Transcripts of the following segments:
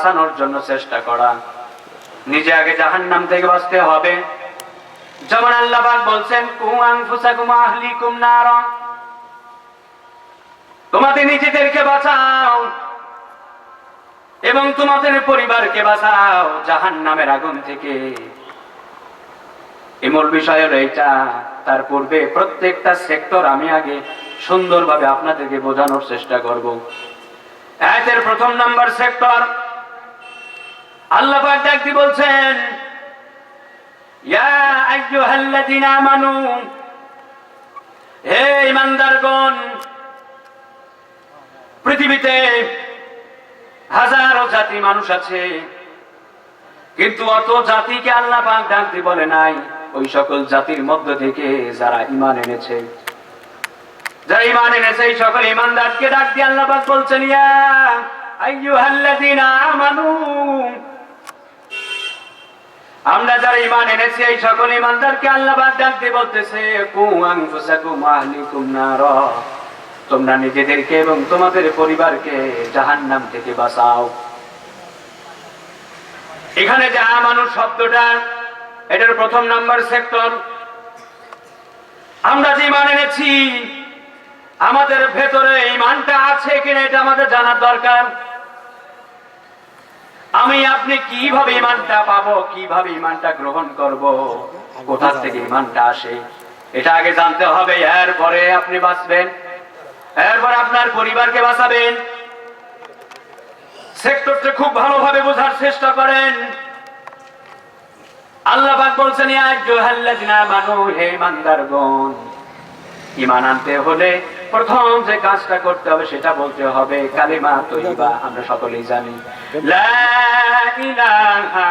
বাঁচানোর জন্য চেষ্টা করা। নিজে আগে জাহান্নাম থেকে বাঁচতে হবে। যেমন আল্লাহ বলছেন তোমাদের নিজেদেরকে বাঁচাও এবং তোমাদের পরিবারকে বাঁচাও জাহান নামের আগুন থেকে। এমন বিষয় হলো তার পূর্বে প্রত্যেকটা সেক্টর আমি আগে সুন্দরভাবে আপনাদেরকে বোঝানোর চেষ্টা করব। আয়াতের প্রথম নাম্বার সেক্টর আল্লাহ ডাকতি বলছেন পৃথিবীতে হাজারো জাতি মানুষ আছে, কিন্তু অত জাতিকে আল্লাহ ডাকতে বলে নাই। ওই সকল জাতির মধ্য থেকে যারা ইমান এনেছে, যারা ইমান এনেছে, এই সকল ইমানদারকে ডাক দিয়ে আল্লাহ বলছেন, ইয়া আইয়ুহাল্লাযীনা আমানু আমরা যারা ইমান এনেছি, এই সকল ইমানদারকে আল্লাহ পাক ডাক দিয়ে বলতেছে তোমরা নিজেদেরকে এবং তোমাদের পরিবারকে জাহান্নাম থেকে বাঁচাও। এখানে যে মানুষ শব্দটা, এটার প্রথম নাম্বার সেক্টর। আমরা যে ইমান এনেছি, আমাদের ভেতরে ইমানটা আছে কিনা এটা আমাদের জানার দরকার। আমি আপনি কীভাবে ইমানটা পাবো? কীভাবে ইমানটা গ্রহণ করব? কোথা থেকে ইমানটা আসে? এটা আগে জানতে হবে। এরপরে আপনি বাঁচবেন। এরপর আপনার পরিবারকে বাঁচাবেন। সেক্টরটা খুব ভালোভাবে বোঝার চেষ্টা করেন। আল্লাহ বলছেন ঈমান আনতে হলে প্রথম যে কাজটা করতে হবে সেটা বলতে হবে, কালিমা তৈবা। আমরা সকলেই জানি। লা ইলাহা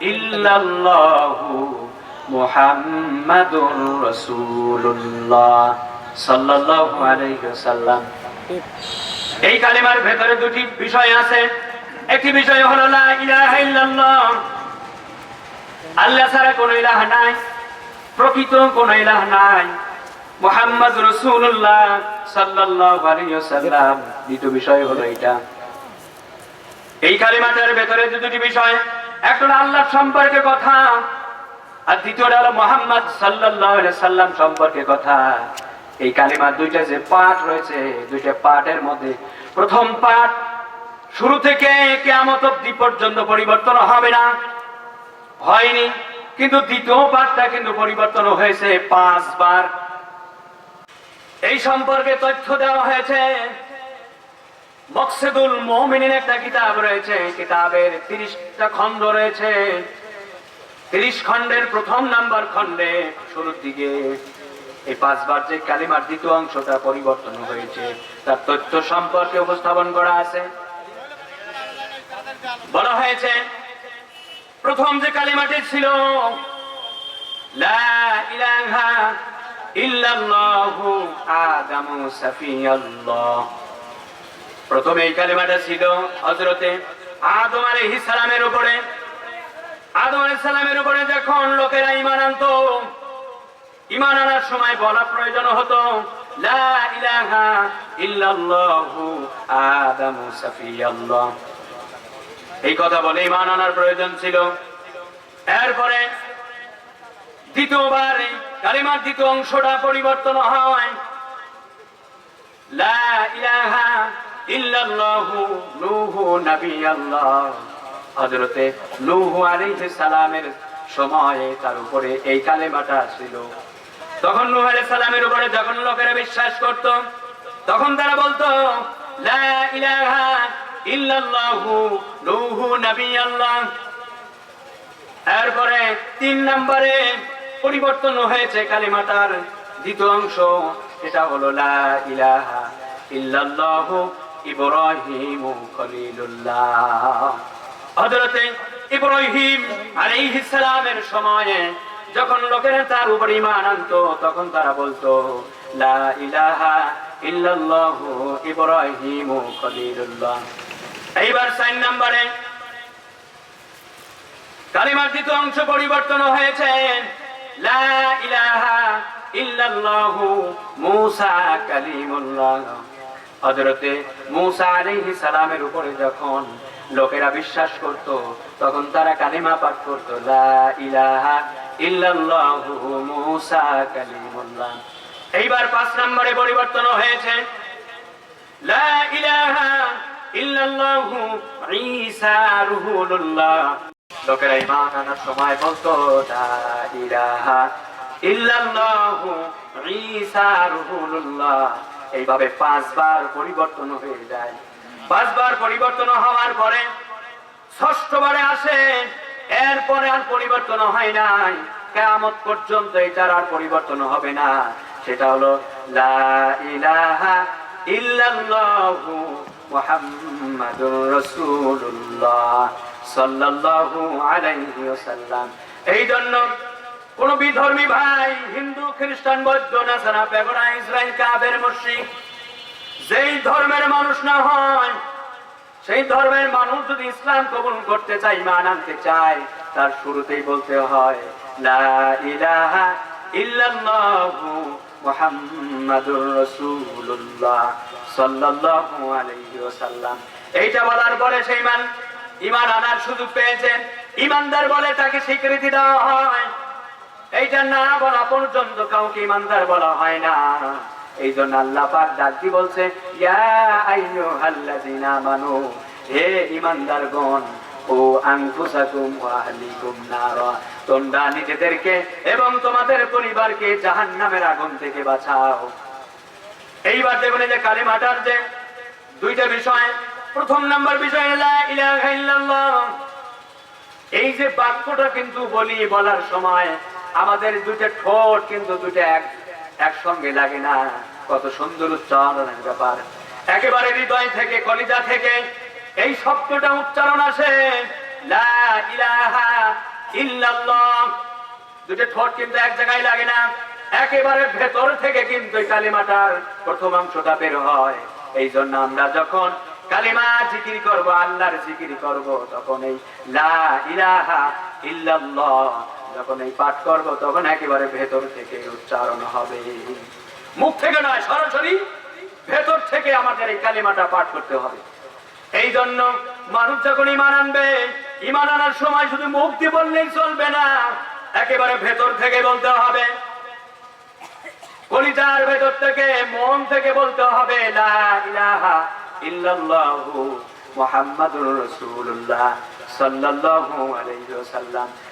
ইল্লাল্লাহু মুহাম্মাদুর রাসূলুল্লাহ সাল্লাল্লাহু আলাইহি ওয়াসাল্লাম। এই কালিমার ভেতরে দুটি বিষয় আছে। একটি বিষয় হলো আল্লাহ ছাড়া কোনো ইলাহ নাই, প্রকৃত কোনো ইলাহ নাই। মোহাম্মদ রসুল্লাহ ওয়াসাল্লাম। দ্বিতীয় বিষয় হলো এটা। এই কালিমাটার ভেতরে যে দুটি বিষয়, একটা আল্লাহ সম্পর্কে কথা, আর দ্বিতীয়টা হলো মোহাম্মদ সাল্লাল্লাহু সাল্লাম সম্পর্কে কথা। এই কালিমার দুইটা যে পাঠ রয়েছে, দুইটা পাঠের মধ্যে প্রথম পাঠ, শুরু থেকে কেয়ামত অব্দি পর্যন্ত পরিবর্তন হবে না, হয়নি, কিন্তু দ্বিতীয় পাঠটা কিন্তু পরিবর্তন হয়েছে পাঁচবার। এই সম্পর্কে তথ্য দেওয়া হয়েছে মকসেদুল মমিনের একটা কিতাব রয়েছে কিতাবের তিরিশটা খণ্ড রয়েছে। তিরিশ খণ্ডের প্রথম নাম্বার খণ্ডে শুরুর দিকে এই পাঁচবার যে কালিমার দ্বিতীয় অংশটা পরিবর্তন হয়েছে, তার তথ্য সম্পর্কে উপস্থাপন করা আছে। বলা হয়েছে, প্রথম যে কালিমাটি ছিল ইলাহা ইল্লাল্লাহু আদামু সাফিয়াল্লাহ। প্রথমে এই কালিমাটা ছিল হযরতে আদম আলাইহিস সালামের উপরে। আদম আলাইহিস সালামের উপরে যখন লোকেরা ঈমান আনতো, ঈমান আনার সময় বলা প্রয়োজন হতো এই কথা বলে ঈমান আনার প্রয়োজন ছিল। এরপরে দ্বিতীয়বার কালিমার দ্বিতীয় অংশটা পরিবর্তন হয়। ইল্লাল্লাহু সালামের সময়ে তার উপরে এই কালেমাটা ছিল। তখন সালামের উপরে যখন লোকেরা বিশ্বাস করত, তখন তারা বলতো এরপরে তিন নম্বরে পরিবর্তন হয়েছে কালিমাটার দ্বিতীয় অংশ এটা হলো, লা ইলাহা ইল্লাল্লাহু ইব্রাহিম সময়ে যখন তার উপর আনতো, তখন তারা বলতো ইব্রাহিম এইবার সাইন নম্বরে কালিমার দ্বিতীয় অংশ পরিবর্তন হয়েছে, লা ইলাহা ইল্লাল্লাহু মূসা কালিমুল্লাহ। হযরতে মূসা আলাইহিস সালামের উপরে যখন লোকেরা বিশ্বাস করত, তখন তারা কালিমা পাঠ করতো এইবার পাঁচ নম্বরে পরিবর্তন হয়েছে। লোকেরা ইমান আনার সময় বলতো ইল্লাল্লাহু ঈসা রুহুলুল্লাহ। এইভাবে পাঁচবার পরিবর্তন হয়ে যায়। পাঁচবার পরিবর্তন হওয়ার পরে ষষ্ঠবারে আসে, এরপরে আর পরিবর্তন হয় নাই। কেয়ামত পর্যন্ত এটার আর পরিবর্তন হবে না। সেটা হলো, লা ইলাহা এই জন্য কোন বিধর্মী ভাই, হিন্দু, খ্রিস্টান, বৌদ্ধ, নাসারা বেগরা ইসরায়েল কাবের মুশরিক, যেই ধর্মের মানুষ না হয়, সেই ধর্মের মানুষ যদি ইসলাম কবুল করতে চায় মান আনতে চায়, তার শুরুতেই বলতে হয় এইটা বলার পরে সেই মান ঈমান আনার সুযোগ পেয়েছেন। ঈমানদার বলে তাকে স্বীকৃতি দেওয়া হয়। এইটা না বলা পর্যন্ত কাউকে ইমানদার বলা হয় না। এই জন্য আল্লাহ বলছে তোমরা নিজেদেরকে এবং তোমাদের পরিবারকে আগুন থেকে বাঁচাও। এইবার দেখুন যে কালিমাটার যে দুইটা বিষয়, প্রথম নাম্বার বিষয় এই যে বাক্যটা কিন্তু বলি বলার সময় আমাদের দুইটা ঠোঁট কিন্তু দুইটা এক, একসঙ্গে লাগে না। কত সুন্দর উচ্চারণের ব্যাপার। একেবারে হৃদয় থেকে, কলিজা থেকে এই শব্দটা উচ্চারণ আসে। দুটো ঠোঁট কিন্তু এক জায়গায় লাগে না। একেবারে ভেতর থেকে কিন্তু কালিমাটার প্রথম অংশটা বের হয়। এই জন্য আমরা যখন কালিমা জিকির করব, আল্লাহর জিকির করব, তখন এই লা ইলাহা ইল্লাল্লাহ যখন এই পাঠ করব, তখন একেবারে ভেতর থেকে উচ্চারণ হবে। মুখ থেকে নয়, সরাসরি ভেতর থেকে আমাদের এই কালিমাটা পাঠ করতে হবে। এই জন্য মানুষ যখন ইমান আনবে ইমান আনার সময় শুধু মুখ দিয়ে বললেই চলবে না, একেবারে ভেতর থেকে বলতে হবে। কলিজার ভেতর থেকে, মন থেকে বলতে হবে, লা ইলাহা ইল্লাল্লাহু মুহাম্মাদুর রাসূলুল্লাহ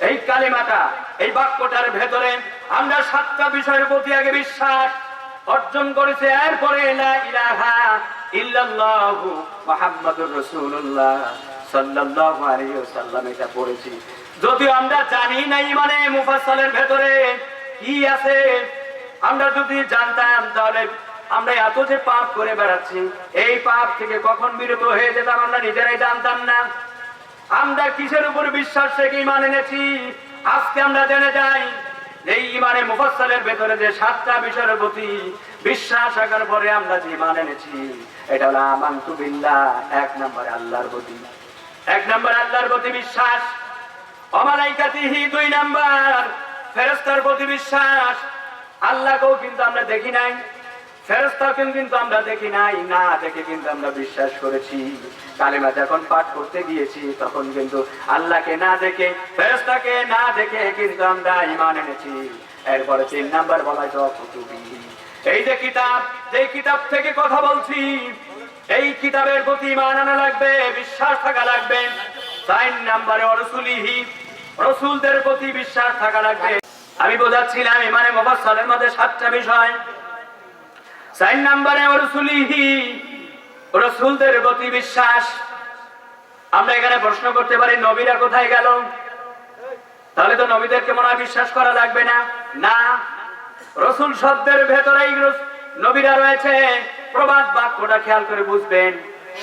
এই কালিমাটা, এই বাক্যটার ভেতরে আমরা সাতটা বিষয়ের প্রতি আগে বিশ্বাস অর্জন করেছে। এরপরে যদিও আমরা জানি না মানে মুফাসসালের ভেতরে কি আছে, আমরা যদি জানতাম তাহলে আমরা এত যে পাপ করে বেড়াচ্ছি, এই পাপ থেকে কখন বিরত হয়ে যেতাম আমরা নিজেরাই জানতাম না। আমরা কিসের উপর বিশ্বাস রেখে ইমান এনেছি? আজকে আমরা জেনে যাই, এই ইমানে মুফাসসালের ভেতরে যে সাতটা বিষয়ের প্রতি বিশ্বাস রাখার পরে আমরা যে ইমান এনেছি, এটা হলো আমান্তু বিল্লাহ, এক নম্বরে আল্লাহর প্রতি। এক নম্বর আল্লাহর প্রতি বিশ্বাস অমালাইকাতিহি দুই নাম্বার ফেরেস্তার প্রতি বিশ্বাস। আল্লাহকেও কিন্তু আমরা দেখি নাই। ফেরেস্তাকেও কিন্তু আমরা দেখি নাই, না দেখে কিন্তু আমরা বিশ্বাস করেছি। কালেমা যখন পাঠ করতে গিয়েছি, তখন কিন্তু আল্লাহকে না দেখে ফেরেস্তাকে না দেখে কিন্তু আমরা ইমান এনেছি। এরপরে তিন নাম্বার বলা এই যে কিতাব যে কিতাব থেকে কথা বলছি, এই কিতাবের প্রতি ইমান আনা লাগবে, বিশ্বাস থাকা লাগবে। চার নাম্বারে অরসুলিহি, রসুলদের প্রতি বিশ্বাস থাকা লাগবে। আমি বোঝাচ্ছিলাম ইমানে মোবাসলের মধ্যে সাতটা বিষয়। চার নাম্বারে রসুলিহি রসুলদের প্রতি বিশ্বাস। আমরা এখানে প্রশ্ন করতে পারি, নবীরা কোথায় গেল? তাহলে তো নবীদেরকে মনে হয় বিশ্বাস করা লাগবে না। না, রসুল শব্দের ভেতরেই নবীরা রয়েছে। প্রবাদ বাক্যটা খেয়াল করে বুঝবেন,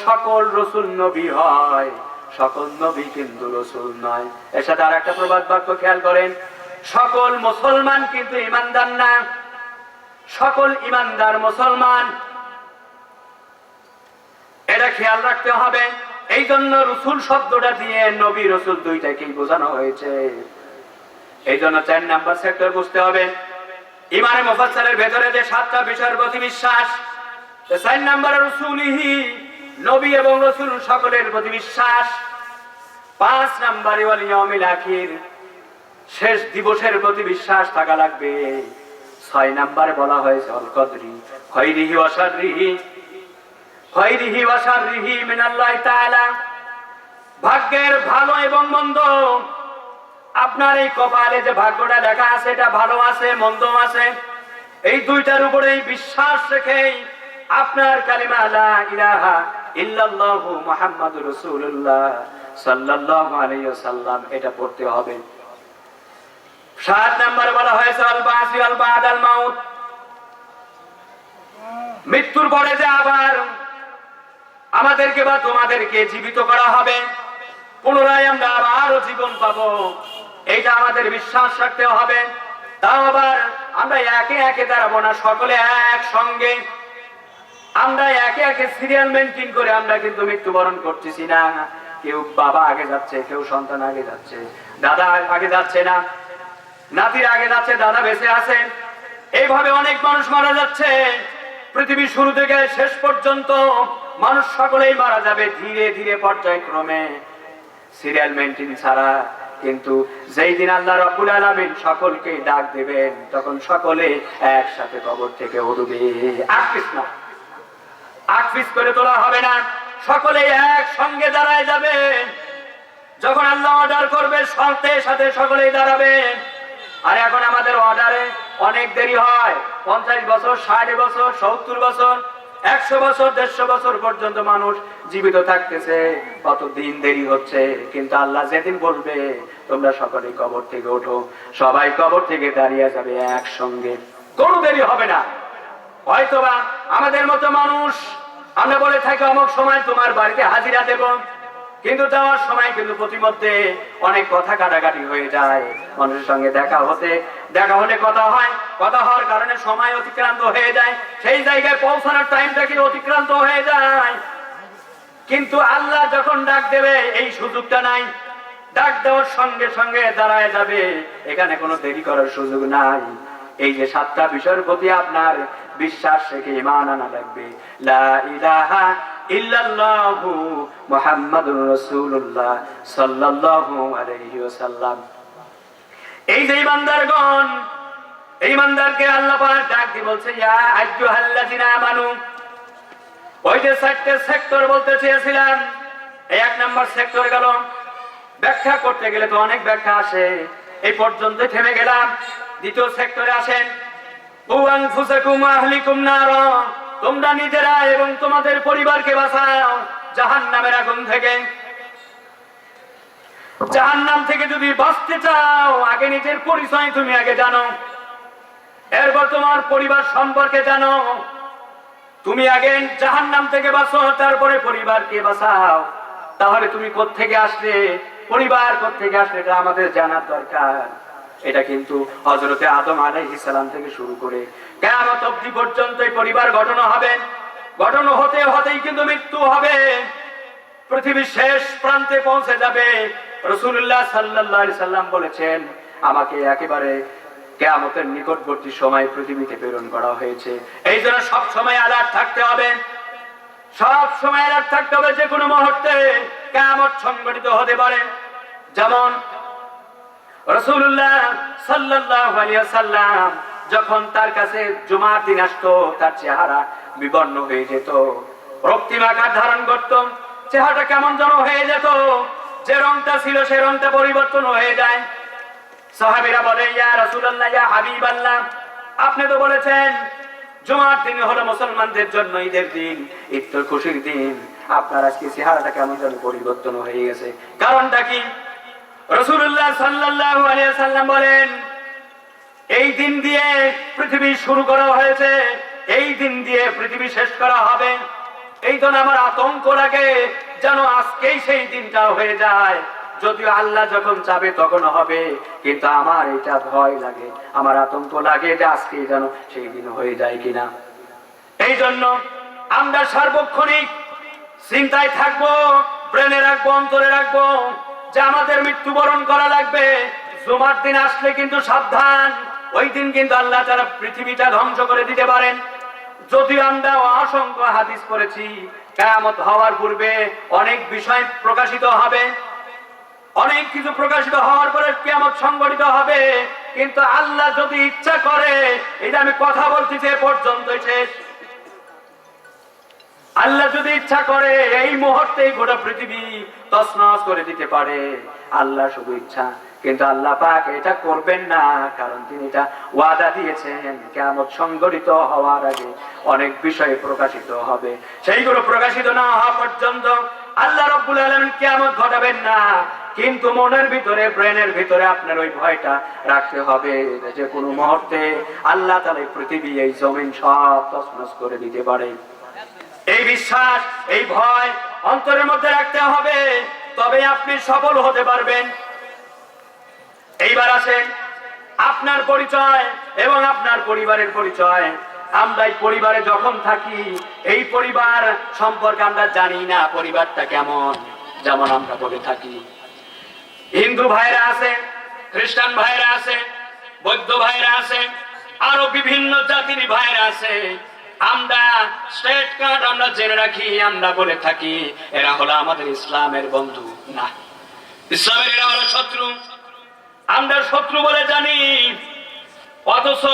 সকল রসুল নবী হয়, সকল নবী কিন্তু রসুল নয়। এর সাথে আর একটা প্রবাদ বাক্য খেয়াল করেন, সকল মুসলমান কিন্তু ইমানদার না। সকল ইমানদার মুসলমান, এটা খেয়াল রাখতে হবে। এই জন্য রসুল শব্দটা দিয়ে নবী রসুল দুইটাকেই বোঝানো হয়েছে। এই জন্য চার নাম্বার সেক্টর বুঝতে হবে। ইমানে মুফাসসালের ভেতরে যে সাতটা বিষয়ের প্রতি বিশ্বাস চার নাম্বার রসুলিহি, নবী এবং রসুল সকলের প্রতি বিশ্বাস। পাঁচ নাম্বারে শেষ দিবসের প্রতি বিশ্বাস থাকা লাগবে। ছয় নাম্বারে বলা হয়েছে, অল কদরি। খৈরিহি ওয়াশাররিহি খৈরিহি ওয়াশাররিহি মিনাল্লাহি তাআলা। ভাগ্যের ভালো এবং মন্দ, আপনার এই কপালে যে ভাগ্যটা লেখা আছে, এটা ভালো আছে মন্দ আছে, এই দুইটার উপরেই বিশ্বাস রেখেই আপনার কালিমা লা ইলাহা ইল্লাল্লাহু মুহাম্মাদুর রাসূলুল্লাহ সাল্লাল্লাহু আলাইহি ওয়াসাল্লাম এটা পড়তে হবে। সাত নম্বরে বলা হয়েছে, আল বাসি, আল বাদাল মাউত। মৃত্যুর পরে যে আবার আমাদেরকে বা তোমাদেরকে জীবিত করা হবে, পুনরায় আমরা আবারও জীবন পাবো। এইটা আমাদের বিশ্বাস রাখতে হবে। তাও আবার আমরা একে একে দাঁড়াবো না, সকলে একসঙ্গে। আমরা একে একে সিরিয়াল মেনটেন করে আমরা কিন্তু মৃত্যুবরণ করতেছি না। কেউ বাবা আগে যাচ্ছে, কেউ সন্তান আগে যাচ্ছে, দাদা আগে যাচ্ছে না। নাতির আগে যাচ্ছে দাদা বেঁচে আছে। এইভাবে অনেক মানুষ মারা যাচ্ছে। পৃথিবীর শুরু থেকে শেষ পর্যন্ত মানুষ সকলেই মারা যাবে ধীরে ধীরে পর্যায়ক্রমে। সিরিয়াল মেনটেন ছাড়া কিন্তু যেই দিন আল্লাহ রব্বুল আলামিন সকলকে ডাক দেবেন, তখন সকলে একসাথে কবর থেকে উঠবে আটকিস না। আটপিস করে তোলা হবে না। সকলে এক সঙ্গে দাঁড়ায় যাবে। যখন আল্লাহ অর্ডার করবে, সাথে সাথে সকলেই দাঁড়াবে। আর এখন আমাদের অর্ডারে অনেক দেরি হয়। পঞ্চাশ বছর, ষাট বছর, সত্তর বছর, একশো বছর, দেড়শো বছর পর্যন্ত মানুষ জীবিত থাকতেছে। কত দিন দেরি হচ্ছে? কিন্তু আল্লাহ যেদিন বলবে, তোমরা সকলে কবর থেকে ওঠো। সবাই কবর থেকে দাঁড়িয়ে যাবে একসঙ্গে। কোনো দেরি হবে না। হয়তোবা আমাদের মতো মানুষ, আমরা বলে থাকি অমুক সময় তোমার বাড়িতে হাজিরা দেব। কিন্তু যাওয়ার সময় কিন্তু প্রতিমধ্যে অনেক কথা কাটাকাটি হয়ে যায়। মানুষের সঙ্গে দেখা হতে, দেখা হলে কথা হয়, কথা হওয়ার কারণে সময় অতিক্রান্ত হয়ে যায়। সেই জায়গায় পৌঁছানোর টাইমটা কি অতিক্রান্ত হয়ে যায়? কিন্তু আল্লাহ যখন ডাক দেবে, এই সুযোগটা নাই। ডাক দেওয়ার সঙ্গে সঙ্গে দাঁড়ায় যাবে। এখানে কোনো দেরি করার সুযোগ নাই। এই যে সাতটা বিষয়ের প্রতি আপনার বিশ্বাস রেখে ইমান আনা লাগবে। লা ইলাহা সেক্টর বলতে চেয়েছিলাম, এই এক নাম্বার সেক্টর গেল। ব্যাখ্যা করতে গেলে তো অনেক ব্যাখ্যা আসে। এই পর্যন্ত থেমে গেলাম। দ্বিতীয় সেক্টরে আসেন। তোমরা নিজেরা এবং তোমাদের পরিবারকে বাঁচাও। জাহান্নামের আগুন থেকে। জাহান্নাম থেকে যদি বাঁচতে চাও, আগে নিজের পরিচয় তুমি আগে জানো। এরপর তোমার পরিবার সম্পর্কে জানো। তুমি আগে জাহান নাম থেকে বাঁচো, তারপরে পরিবারকে বাঁচাও। তাহলে তুমি কোত্থেকে আসলে? পরিবার কোত্থেকে আসলে? এটা আমাদের জানার দরকার। এটা কিন্তু হজরতে আদম আলাইহিস সালাম থেকে শুরু করে কেয়ামত অবধি পর্যন্ত পরিবার গঠন হবে গঠন হতে হতেই কিন্তু মৃত্যু হবে। পৃথিবীর শেষ প্রান্তে পৌঁছে যাবে। রসুল্লাহ সাল্লাহ সাল্লাম বলেছেন, আমাকে একেবারে কেয়ামতের নিকটবর্তী সময় পৃথিবীতে প্রেরণ করা হয়েছে। এই জন্য সব সময় আলার্ট থাকতে হবে। সব সময় অ্যালার্ট থাকতে হবে যে কোনো মুহূর্তে। কেমন সংগঠিত হতে পারে। যেমন যখন তার কাছে জুমার দিন আসতো, তার চেহারা বিবর্ণ হয়ে যেত। রক্তিম ধারণ করত, চেহারাটা কেমন যেন হয়ে যেত। যে রংটা ছিল, সে রংটা পরিবর্তন হয়ে যায়। আপনি তো বলেছেন জুমার দিন হলো মুসলমানদের জন্য ঈদের দিন খুশির দিন। আপনার চেহারাটা কেমন পরিবর্তন হয়ে গেছে। কারণটা কি? রসুল্লাহ আলাইহি সাল্লাম বলেন, এই দিন দিয়ে পৃথিবী শুরু করা হয়েছে, এই দিন দিয়ে পৃথিবী শেষ করা হবে। এই জন্য আমার আতঙ্ক লাগে যেন আজকেই সেই দিনটা হয়ে যায়। যদিও আল্লাহ যখন চাবে তখন হবে, কিন্তু আমার এটা ভয় লাগে। আমার আতঙ্ক লাগে যে আজকে যেন সেই দিন হয়ে যায় কিনা। এই জন্য আমরা সার্বক্ষণিক চিন্তায় থাকব, ব্রেনে রাখব, অন্তরে রাখব। যে আমাদের মৃত্যুবরণ করা লাগবে। জুমার দিন আসলে কিন্তু সাবধান। ওই দিন কিন্তু আল্লাহ তারা পৃথিবীটা ধ্বংস করে দিতে পারেন। যদি আমরা অসংখ্য হাদিস করেছি কেয়ামত হওয়ার পূর্বে অনেক বিষয় প্রকাশিত হবে। অনেক কিছু প্রকাশিত হওয়ার পরে কেমন সংগঠিত হবে। কিন্তু আল্লাহ যদি ইচ্ছা করে, এটা আমি কথা বলছি যে পর্যন্তই শেষ। আল্লাহ যদি ইচ্ছা করে এই মুহূর্তে গোটা পৃথিবী তছনছ করে দিতে পারে। আল্লাহ শুধু ইচ্ছা, কিন্তু আল্লাহ পাক এটা করবেন না, কারণ তিনি এটা ওয়াদা দিয়েছেন। কেমন সংগঠিত হওয়ার আগে অনেক বিষয় প্রকাশিত হবে। সেইগুলো প্রকাশিত না হওয়া পর্যন্ত আল্লাহ রব্বুল আলমিন কেমন ঘটাবেন না। কিন্তু মনের ভিতরে, ব্রেনের ভিতরে আপনার ওই ভয়টা রাখতে হবে যে কোনো মুহূর্তে আল্লাহ তালা পৃথিবী, এই জমিন সব তছনছ করে দিতে পারে। এই বিশ্বাস, এই ভয় অন্তরের মধ্যে রাখতে হবে, তবে আপনি সফল হতে পারবেন। এইবার আসেন আপনার পরিচয় এবং আপনার পরিবারের পরিচয়। আমরা এই পরিবারে যখন থাকি, এই পরিবার সম্পর্কে আমরা জানি না পরিবারটা কেমন, যেমন আমরা বলে থাকি। হিন্দু ভাইরা আছে খ্রিস্টান ভাইরা আছে বৌদ্ধ ভাইরা আছে আরও বিভিন্ন জাতির ভাইরা আছে আমরা স্টেট কার্ড আমরা জেনে রাখি, আমরা বলে থাকি, এরা হলো আমাদের ইসলামের বন্ধু। না। ইসলামের এরা হলো শত্রু। আমরা শত্রু বলে জানি। অথচ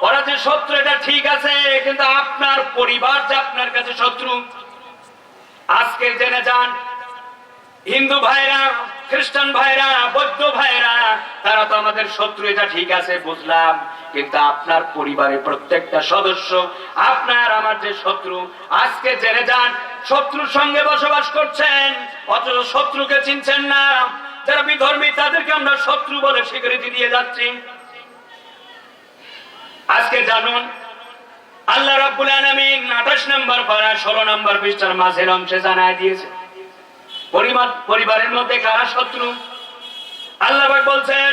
ওরা যে শত্রু, এটা ঠিক আছে, কিন্তু আপনার পরিবার যে আপনার কাছে শত্রু। আজকে জেনে যান, হিন্দু ভাইরা খ্রিস্টান ভাইরা, বৌদ্ধ ভাইরা, তারা তো আমাদের শত্রু, এটা ঠিক আছে, বুঝলাম। কিন্তু আপনার পরিবারের প্রত্যেকটা সদস্য, আপনার আমার যে শত্রু, আজকে জেনে যান, শত্রুর সঙ্গে বসবাস করছেন, অথচ শত্রুকে চিনছেন না। যারা বিধর্মী, তাদেরকে আমরা শত্রু বলে স্বীকৃতি দিয়ে যাচ্ছি। আজকে জানুন, আল্লাহ রাব্বুল আলামিন 28 নম্বর পারা 16 নম্বর পৃষ্ঠার মাঝের অংশে জানায় দিয়েছে। পরিবার, পরিবারের মধ্যে কারা শত্রু? আল্লাহ বলছেন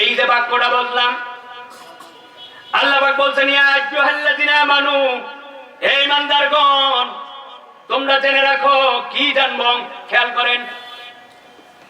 এই যে বাক্যটা বললাম, আল্লাহ বলছেন হে তোমরা জেনে রাখো, কি জানব? খেয়াল করেন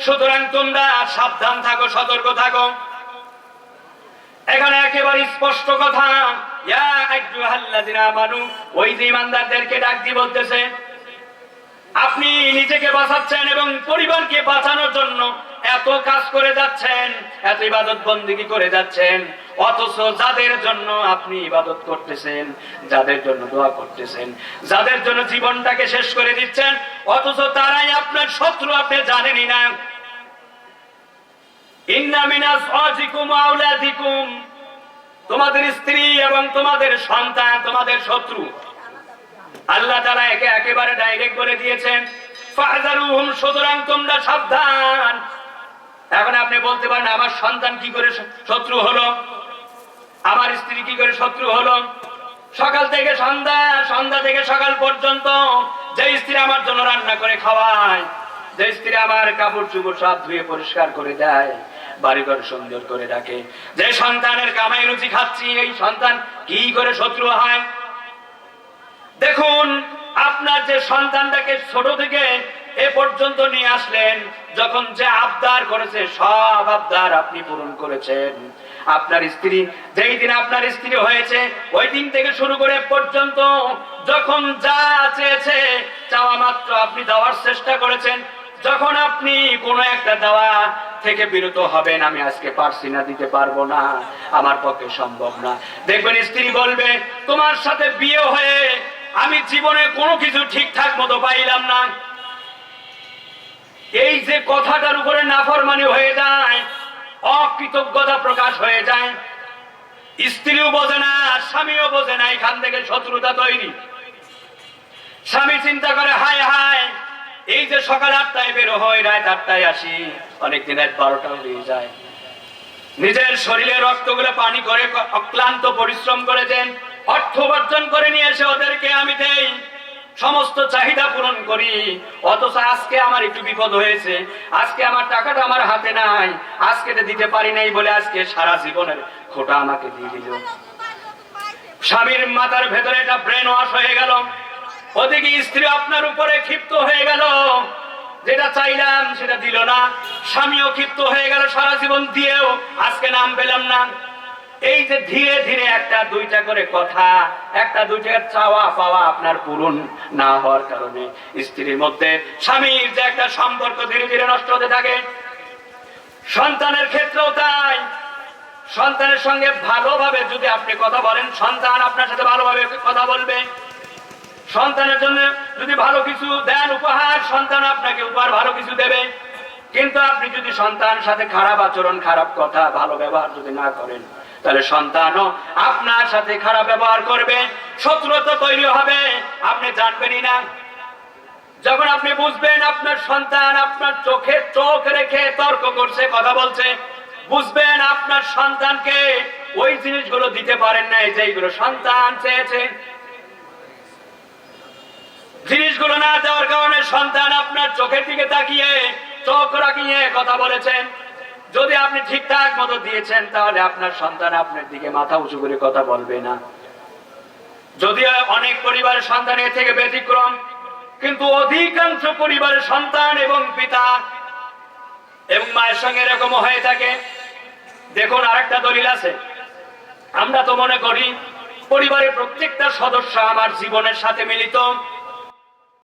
সুতরাং তোমরা সাবধান থাকো, সতর্ক থাকো। এখানে একেবারে স্পষ্ট কথা ওই বলতেছে, আপনি নিজেকে বাঁচাচ্ছেন এবং পরিবারকে বাঁচানোর জন্য এত কাজ করে যাচ্ছেন, এত ইবাদত বন্দিগি করে যাচ্ছেন, অথচ যাদের জন্য আপনি ইবাদত করতেছেন, যাদের জন্য দোয়া করতেছেন, যাদের জন্য জীবনটাকে শেষ করে দিচ্ছেন, অথচ তারাই আপনার শত্রু, আপনি জানেনই না। তোমাদের স্ত্রী এবং তোমাদের সন্তান, তোমাদের শত্রু। আল্লাহ তারা একে একেবারে ডাইরেক্ট বলে দিয়েছেন সুতরাং সাবধান এখন আপনি বলতে পারেন, আমার সন্তান কি করে শত্রু হলো? আমার স্ত্রী কি করে শত্রু হলো? সকাল থেকে সন্ধ্যা সন্ধ্যা থেকে সকাল পর্যন্ত যে স্ত্রী আমার জন্য রান্না করে খাওয়ায়, যে স্ত্রী আমার কাপড় চুপড় সব ধুয়ে পরিষ্কার করে দেয়, বাড়িঘর সুন্দর করে রাখে। যে সন্তানের কামাই রুচি খাচ্ছি, এই সন্তান কি করে শত্রু হয়? দেখুন, আপনার যে সন্তানটাকে ছোট থেকে এ পর্যন্ত নিয়ে আসলেন, যখন যে আবদার করেছে, সব আবদার আপনি পূরণ করেছেন। আপনার স্ত্রী, যেই দিন আপনার স্ত্রী হয়েছে, ওই দিন থেকে শুরু করে পর্যন্ত যখন যা চেয়েছে, চাওয়া মাত্র আপনি দেওয়ার চেষ্টা করেছেন। যখন আপনি কোনো একটা দেওয়া থেকে বিরত হবেন, আমি আজকে পারছি না, দিতে পারব না, আমার পক্ষে সম্ভব না। দেখবেন স্ত্রী বলবে, তোমার সাথে বিয়ে হয়ে আমি জীবনে কোনো কিছু ঠিকঠাক মতো পাইলাম না। এই যে কথাটার উপরে নাফরমানি হয়ে যায়, অকৃতজ্ঞতা প্রকাশ হয়ে যায়। স্ত্রীও বোঝে না, স্বামীও বোঝে না, এখান থেকে শত্রুতা তৈরি। স্বামী চিন্তা করে, হায় হায়, এই যে সকাল আটটায় বের হয় রাত আটটায় আসি, অনেকদিন রাত বারোটা হয়ে যায়। নিজের শরীরে রক্তগুলো পানি করে অক্লান্ত পরিশ্রম করেছেন, অর্থ উপার্জন করে নিয়ে এসে ওদেরকে আমি দেই। সমস্ত চাহিদা পূরণ করি। অথচ আজকে আমার একটু বিপদ হয়েছে। আজকে আমার টাকাটা আমার হাতে নাই। আজকে দিতে পারি নাই বলে আজকে সারা জীবনের খোটা আমাকে দিয়ে দিল। স্বামীর মাথার ভেতরে এটা ব্রেন ওয়াশ হয়ে গেল। ওদিকে স্ত্রী আপনার উপরে ক্ষিপ্ত হয়ে গেল। যেটা চাইলাম সেটা দিল না। স্বামীও ক্ষিপ্ত হয়ে গেল সারা জীবন দিয়েও। আজকে নাম পেলাম না। এই যে ধীরে ধীরে একটা, দুইটা করে কথা, একটা, দুইটা চাওয়া পাওয়া আপনার পূরণ না হওয়ার কারণে স্ত্রীর মধ্যে স্বামীর যে একটা সম্পর্ক ধীরে ধীরে নষ্ট হতে থাকে। সন্তানের ক্ষেত্রেও তাই। সন্তানের সঙ্গে ভালোভাবে যদি আপনি কথা বলেন, সন্তান আপনার সাথে ভালোভাবে কথা বলবে। সন্তানের জন্য যদি ভালো কিছু দেন উপহার, সন্তান আপনাকে উপহার ভালো কিছু দেবে। কিন্তু আপনি যদি সন্তানের সাথে খারাপ আচরণ, খারাপ কথা, ভালো ব্যবহার যদি না করেন তাহলে সন্তানও আপনার সাথে খারাপ ব্যবহার করবে শত্রুতা তৈরি হবে। আপনি জানবেনই না। যখন আপনি বুঝবেন আপনার সন্তান আপনার চোখে চোখ রেখে তর্ক করছে, কথা বলছে, বুঝবেন আপনার সন্তানকে ওই জিনিসগুলো দিতে পারেন নাই যেগুলো সন্তান চেয়েছে। জিনিসগুলো না দেওয়ার কারণে সন্তান আপনার চোখের দিকে তাকিয়ে, চোখ রাখিয়ে কথা বলেছেন। যদি আপনি ঠিকঠাক মতো দিয়েছেন, তাহলে আপনার সন্তান আপনার দিকে মাথা উঁচু করে কথা বলবে না। যদিও অনেক পরিবারের সন্তান এর থেকে ব্যতিক্রম, কিন্তু অধিকাংশ পরিবারের সন্তান এবং পিতা এবং মায়ের সঙ্গে এরকম হয়ে থাকে, দেখুন আরেকটা দলিল আছে। আমরা তো মনে করি, পরিবারের প্রত্যেকটা সদস্য আমার জীবনের সাথে মিলিত।